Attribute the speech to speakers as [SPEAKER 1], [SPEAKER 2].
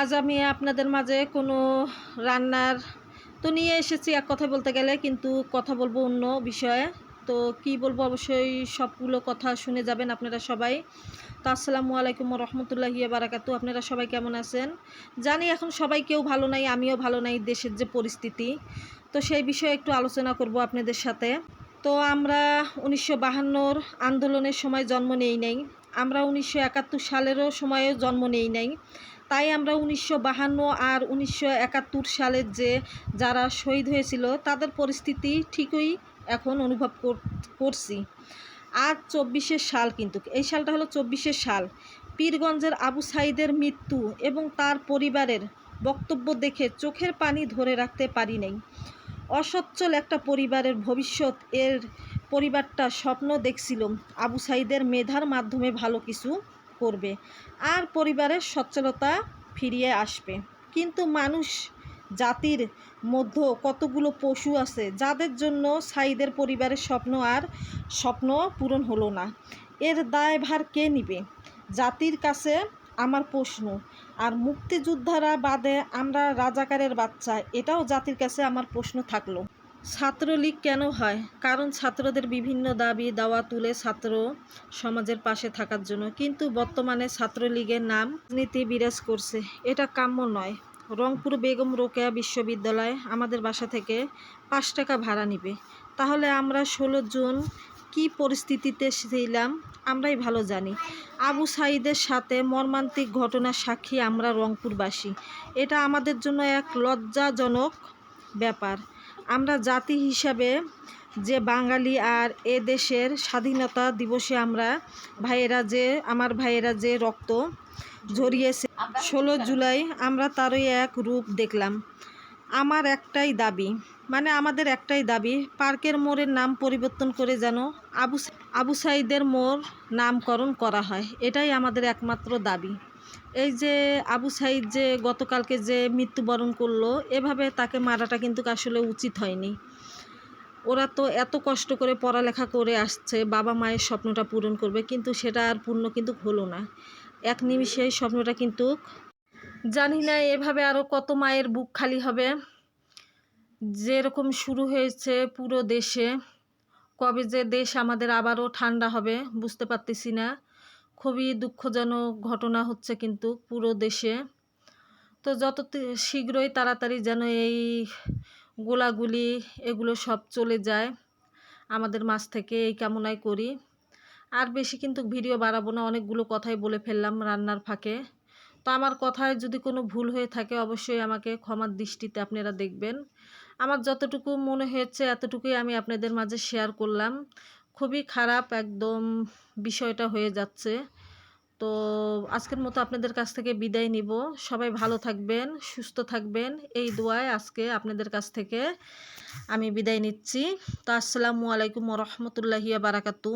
[SPEAKER 1] আজ আমি আপনাদের মাঝে কোনো রান্নার তো নিয়ে এসেছি এক কথা বলতে গেলে, কিন্তু কথা বলব অন্য বিষয়ে। তো কি বলব, অবশ্যই সবগুলো কথা শুনে যাবেন আপনারা সবাই। তো আসসালামু আলাইকুম রহমতুল্লাহি বারাকাতু। আপনারা সবাই কেমন আছেন? জানি এখন সবাই কেউ ভালো নাই, আমিও ভালো নাই দেশের যে পরিস্থিতি। তো সেই বিষয়ে একটু আলোচনা করব আপনাদের সাথে। তো আমরা উনিশশো বাহান্নর আন্দোলনের সময় জন্ম নেই নাই। আমরা উনিশশো একাত্তর সালেরও সময়েও জন্ম নেই নাই। তাই আমরা উনিশশো বাহান্ন আর উনিশশো একাত্তর সালের যে যারা শহীদ হয়েছিল, তাদের পরিস্থিতি ঠিকই এখন অনুভব কর- করছি। আজ চব্বিশের সাল কিন্তু, এই সালটা হলো চব্বিশের সাল। পীরগঞ্জের আবু সাইদের মৃত্যু এবং তার পরিবারের বক্তব্য দেখে চোখের পানি ধরে রাখতে পারি নাই। অসচ্ছল একটা পরিবারের ভবিষ্যৎ এর পরিবারটা স্বপ্ন দেখছিল আবু সাইদের মেধার মাধ্যমে ভালো কিছু করবে। আর পরিবারের সচ্ছলতা ফিরিয়ে আসবে। কিন্তু মানুষ জাতির মধ্যে কতগুলো পশু আছে, যাদের জন্য সাইদের পরিবারের স্বপ্ন আর স্বপ্ন পূরণ হলো না। এর দায়ভার কে নিবে? জাতির কাছে আমার প্রশ্ন। আর মুক্তিযোদ্ধারা বাদে আমরা রাজাকারের বাচ্চা, এটাও জাতির কাছে আমার প্রশ্ন থাকল। ছাত্রলীগ কেন হয়? কারণ ছাত্রদের বিভিন্ন দাবি দাওয়া তুলে ছাত্র সমাজের পাশে থাকার জন্য। কিন্তু বর্তমানে ছাত্রলীগের নাম নীতি বিরাজ করছে। এটা কাম্য নয়। রংপুর বেগম রোকেয়া বিশ্ববিদ্যালয় আমাদের বাসা থেকে পাঁচ টাকা ভাড়া নিবে। তাহলে আমরা ষোলো জুন কি পরিস্থিতিতে ছিলাম আমরাই ভালো জানি। আবু সাইদের সাথে মর্মান্তিক ঘটনার সাক্ষী আমরা রংপুরবাসী। এটা আমাদের জন্য এক লজ্জাজনক ব্যাপার। আমরা জাতি হিসাবে যে বাঙালি আর এ দেশের স্বাধীনতা দিবসে আমরা ভাইয়েরা যে, আমার ভাইয়েরা যে রক্ত ঝরিয়েছে, ষোলো জুলাই আমরা তারই এক রূপ দেখলাম। আমার একটাই দাবি মানে আমাদের একটাই দাবি, পার্কের মোড়ের নাম পরিবর্তন করে যেন আবু আবু সাইদের মোড় নামকরণ করা হয়। এটাই আমাদের একমাত্র দাবি। এই যে আবু সাইদ যে গতকালকে যে মৃত্যুবরণ করল, এভাবে তাকে মারাটা কিন্তু আসলে উচিত হয়নি। ওরা তো এত কষ্ট করে পড়ালেখা করে আসছে, বাবা মায়ের স্বপ্নটা পূরণ করবে, কিন্তু সেটা আর পূর্ণ কিন্তু হলো না। এক নিমিষে এই স্বপ্নটা কিন্তু জানি না এভাবে আরও কত মায়ের বুক খালি হবে। যেরকম শুরু হয়েছে পুরো দেশে, কবে যে দেশ আমাদের আবারও ঠান্ডা হবে বুঝতে পারতেছি না। খুবই দুঃখজনক ঘটনা হচ্ছে কিন্তু পুরো দেশে। তো যত শীঘ্রই তাড়াতাড়ি যেন এই গোলাগুলি, এগুলো সব চলে যায়, আমাদের মাছ থেকে এই কামনাই করি। আর বেশি কিন্তু ভিডিও বাড়াবো না, অনেকগুলো কথাই বলে ফেললাম রান্নার ফাঁকে। তো আমার কথায় যদি কোনো ভুল হয়ে থাকে অবশ্যই আমাকে ক্ষমার দৃষ্টিতে আপনারা দেখবেন। আমার যতটুকু মনে হয়েছে এতটুকুই আমি আপনাদের মাঝে শেয়ার করলাম। খুবই খারাপ একদম বিষয়টা হয়ে যাচ্ছে। তো আজকের মতো আপনাদের কাছ থেকে বিদায় নিব। সবাই ভালো থাকবেন, সুস্থ থাকবেন। এই দোয়ায় আজকে আপনাদের কাছ থেকে আমি বিদায় নিচ্ছি। তো আসসালামু আলাইকুম রহমতুল্লাহিয়া বারাকাতু